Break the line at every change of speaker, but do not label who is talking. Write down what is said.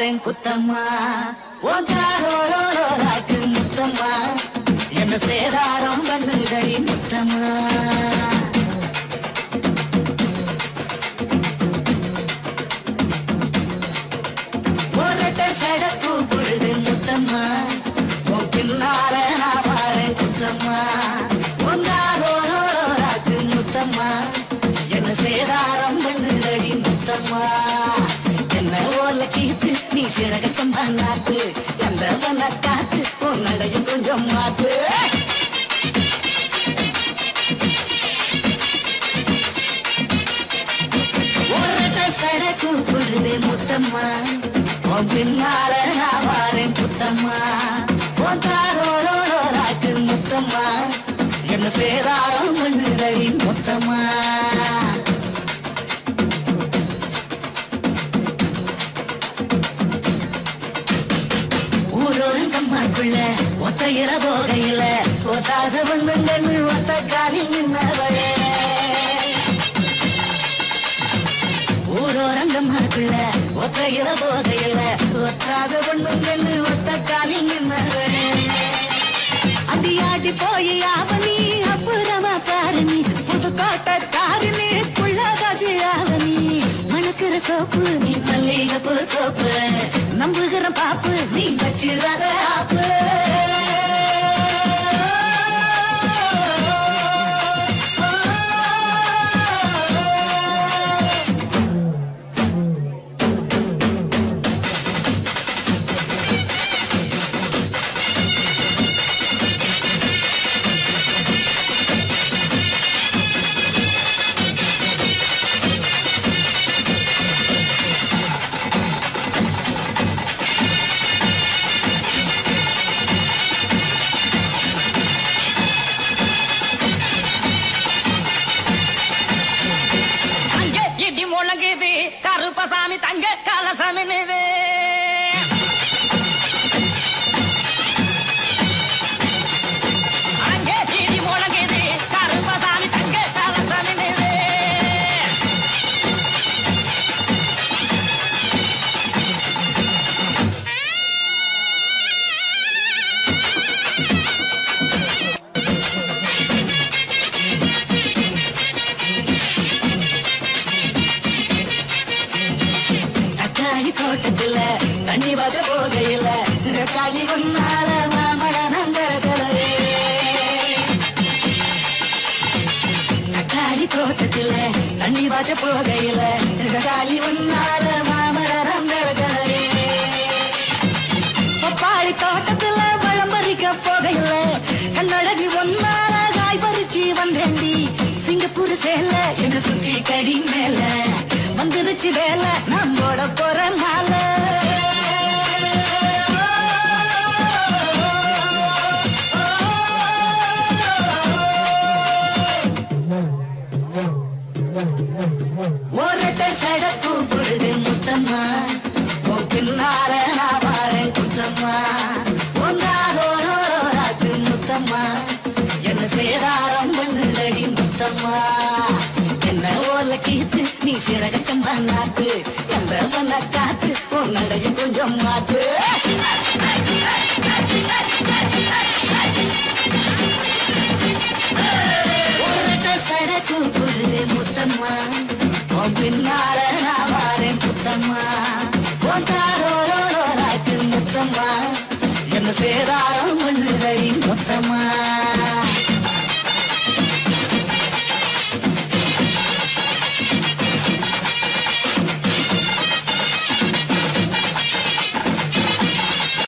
வாரேன் குத்தம்மா. ஒன்றாரோராக்கு முத்தம்மா. என்ன சேதாரம் பண்ணுதடி முத்தம்மா. ஒரட்ட பொழுது முத்தம்மா. உன் பின்னால நான் வாரேன் குத்தம்மா. ஒன்றாரோராக்கு முத்தம்மா. என்ன சேதாரம் பண்ணுதடி முத்தம்மா. நாட்டு எந்தவன காத்து உன்னடையும் கொஞ்சம் மாத்து. சடக்கு பொழுது முத்தம்மா. உன் பின்னால நான் வாரேன் புத்தம்மா. உன் தாரோராக்கு முத்தம்மா. என்ன முத்தம்மா. ஊரோரங்கம்மாக்குள்ள ஒத்தையில போகையில ஒத்தாச பண்ணுங்கன்னு ஒத்த காலில் நின்னவளே ஊரோரங்கம்மாக்குள்ள ஒத்தையில போகையில ஒத்தாச பண்ணுங்கன்னு ஒத்த காலில் நின்னவளே அடியாடி போய் ஆவணி அப்புறமா பாரு நீ புதுக்கோட்டை தாரு நீ புள்ளதாஜி ஆவணி. மணக்கிற சோப்பு நீ மல்லிகைப்பூ தோப்பு. நம்புகிற பாப்பு நீ வச்சிடாத ஆப்பு.
Tanga kala
zamene de தண்ணி போகையில காலி உன்னால மாமழ நந்தர கலரே. தக்காளி தோட்டத்துல தண்ணி வச்ச போகையில காலி உன்னால மாமழ நந்தர கலரே. பப்பாளி தோட்டத்துல பழம் பறிக்க போகையில கண்ணழகி ஒன்னால காய் பறிச்சு வந்தேண்டி சிங்கப்பூர் சேல என்ன சுத்தி கடி மேல வந்துருச்சு வேலை நம்மோட போற மாலை நான் வாரேன் குத்தம்மா ஒன்னாரோராக்கு நீ சிறகச்சம் பண்ணாத்து எந்த வன காத்து உன் நடையும் சடக்கு பொழுது முத்தம்மா. உன் பின்னால நான் வாரேன் புத்தம்மா. உன் தாரோராக்கு முத்தம்மா. என்ன